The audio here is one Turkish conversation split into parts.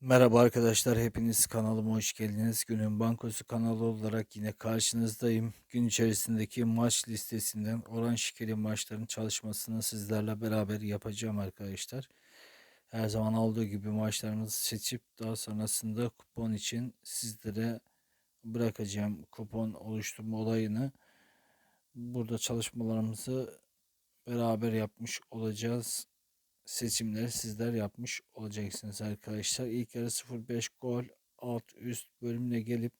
Merhaba arkadaşlar, hepiniz kanalıma hoş geldiniz. Günün Bankosu kanalı olarak yine karşınızdayım. Gün içerisindeki maç listesinden oran şikeli maçların çalışmasını sizlerle beraber yapacağım arkadaşlar. Her zaman olduğu gibi maçlarımızı seçip daha sonrasında kupon için sizlere bırakacağım kupon oluşturma olayını. Burada çalışmalarımızı beraber yapmış olacağız seçimleri sizler yapmış olacaksınız arkadaşlar. İlk yarı 0-5 gol alt üst bölümüne gelip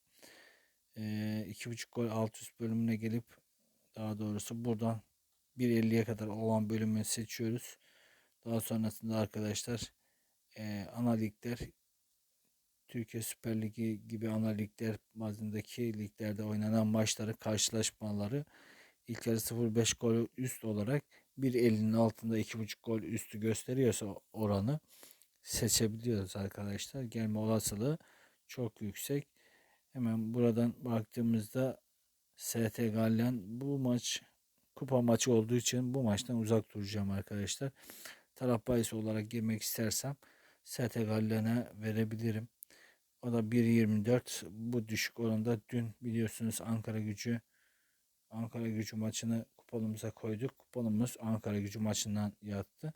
e, 2.5 gol alt üst bölümüne gelip daha doğrusu buradan 1.50'ye kadar olan bölümü seçiyoruz. Daha sonrasında arkadaşlar e, ana ligler Türkiye Süper Ligi gibi ana ligler bazındaki liglerde oynanan maçları karşılaşmaları ilk yarı 0-5 gol üst olarak 1.50'nin altında 2.5 gol üstü gösteriyorsa oranı seçebiliyoruz arkadaşlar. Gelme olasılığı çok yüksek. Hemen buradan baktığımızda ST Gallen bu maç kupa maçı olduğu için bu maçtan uzak duracağım arkadaşlar. Taraf bahisi olarak girmek istersem ST Gallen'e verebilirim. O da 1.24 bu düşük oranda dün biliyorsunuz Ankara gücü Ankara gücü maçını kuponumuza koyduk. Kuponumuz Ankara gücü maçından yattı.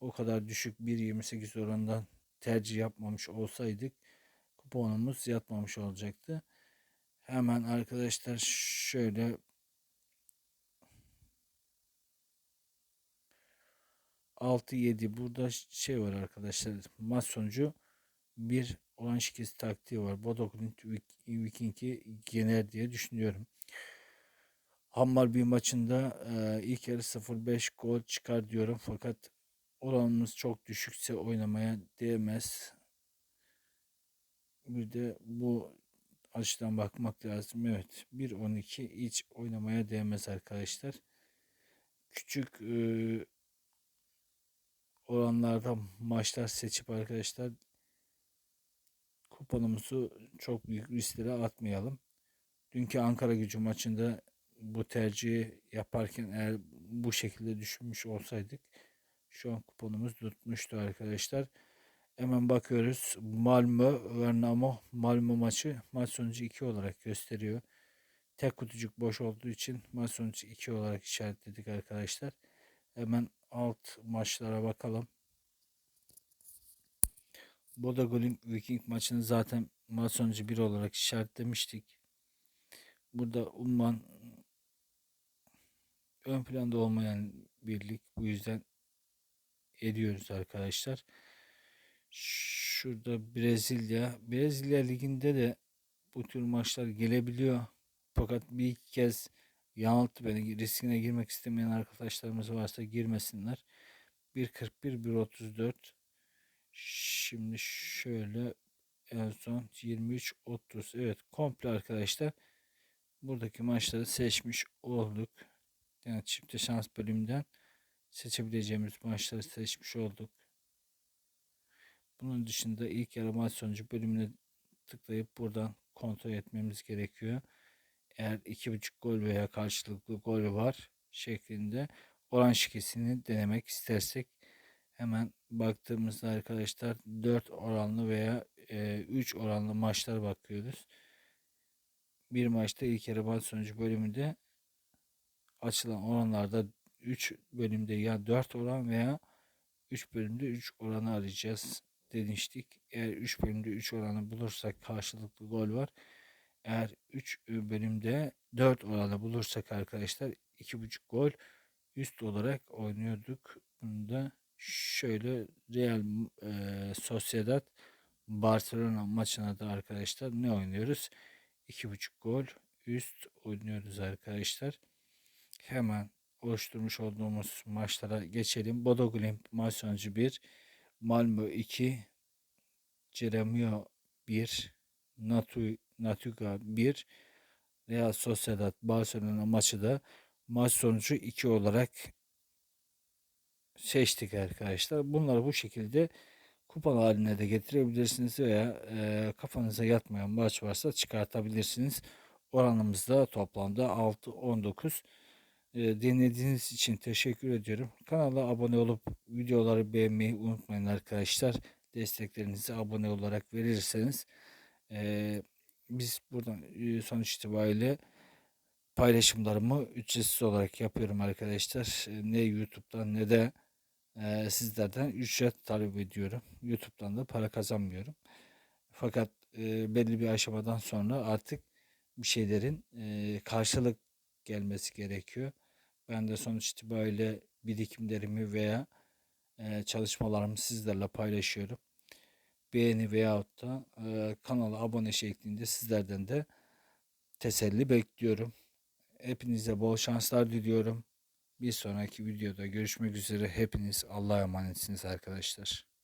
O kadar düşük 1.28 orandan tercih yapmamış olsaydık kuponumuz yatmamış olacaktı. Hemen arkadaşlar şöyle altı yedi burada şey var arkadaşlar maç sonucu bir olan şikesi taktiği var. Bodo Glimt Viking'i yener diye düşünüyorum. Hammarby maçında e, ilk yarı 0-5 gol çıkar diyorum fakat oranımız çok düşükse oynamaya değmez. Bir de bu açıdan bakmak lazım. Evet 1-12 hiç oynamaya değmez arkadaşlar. Küçük e, oranlarda maçlar seçip arkadaşlar kuponumuzu çok büyük risklere atmayalım. Dünkü Ankara gücü maçında bu tercihi yaparken eğer bu şekilde düşünmüş olsaydık şu an kuponumuz tutmuştu arkadaşlar. Hemen bakıyoruz. Malmö Vernamo Malmö maçı maç sonucu 2 olarak gösteriyor. Tek kutucuk boş olduğu için maç sonucu 2 olarak işaretledik arkadaşlar. Hemen alt maçlara bakalım. Glimt Viking maçını zaten maç sonucu 1 olarak işaretlemiştik. Burada Umman ön planda olmayan birlik. Bu yüzden ediyoruz arkadaşlar. Şurada Brezilya. Brezilya liginde de bu tür maçlar gelebiliyor. Fakat bir iki kez yanılttı beni. Riskine girmek istemeyen arkadaşlarımız varsa girmesinler. 1.41 1.34 Şimdi şöyle en son 23 30 evet komple arkadaşlar buradaki maçları seçmiş olduk. Yani çifte şans bölümünden seçebileceğimiz maçları seçmiş olduk. Bunun dışında ilk yarı maç sonucu bölümüne tıklayıp buradan kontrol etmemiz gerekiyor. Eğer 2.5 gol veya karşılıklı gol var şeklinde oran şikesini denemek istersek hemen baktığımızda arkadaşlar 4 oranlı veya e, 3 oranlı maçlar bakıyoruz. Bir maçta ilk yarı maç sonucu bölümünde açılan oranlarda 3 bölümde ya 4 oran veya 3 bölümde 3 oranı arayacağız demiştik. Eğer 3 bölümde 3 oranı bulursak karşılıklı gol var. Eğer 3 bölümde 4 oranı bulursak arkadaşlar 2.5 gol üst olarak oynuyorduk. Bunda şöyle Real e, Sociedad Barcelona maçına da arkadaşlar ne oynuyoruz? 2.5 gol üst oynuyoruz arkadaşlar hemen oluşturmuş olduğumuz maçlara geçelim. Bodo Glimt maç sonucu 1, Malmö 2, Ceremio 1, Natu, Natuga 1, Real Sociedad Barcelona maçı da maç sonucu 2 olarak seçtik arkadaşlar. Bunları bu şekilde kupon haline de getirebilirsiniz veya e, kafanıza yatmayan maç varsa çıkartabilirsiniz. Oranımızda toplamda 6-19 dinlediğiniz için teşekkür ediyorum. Kanala abone olup videoları beğenmeyi unutmayın arkadaşlar. desteklerinizi abone olarak verirseniz biz buradan sonuç itibariyle paylaşımlarımı ücretsiz olarak yapıyorum arkadaşlar. Ne YouTube'dan ne de sizlerden ücret talep ediyorum. YouTube'dan da para kazanmıyorum. Fakat e, belli bir aşamadan sonra artık bir şeylerin karşılık gelmesi gerekiyor. Ben de sonuç itibariyle birikimlerimi veya e, çalışmalarımı sizlerle paylaşıyorum. Beğeni veyahut da e, kanala abone şeklinde sizlerden de teselli bekliyorum. Hepinize bol şanslar diliyorum. Bir sonraki videoda görüşmek üzere. Hepiniz Allah'a emanetsiniz arkadaşlar.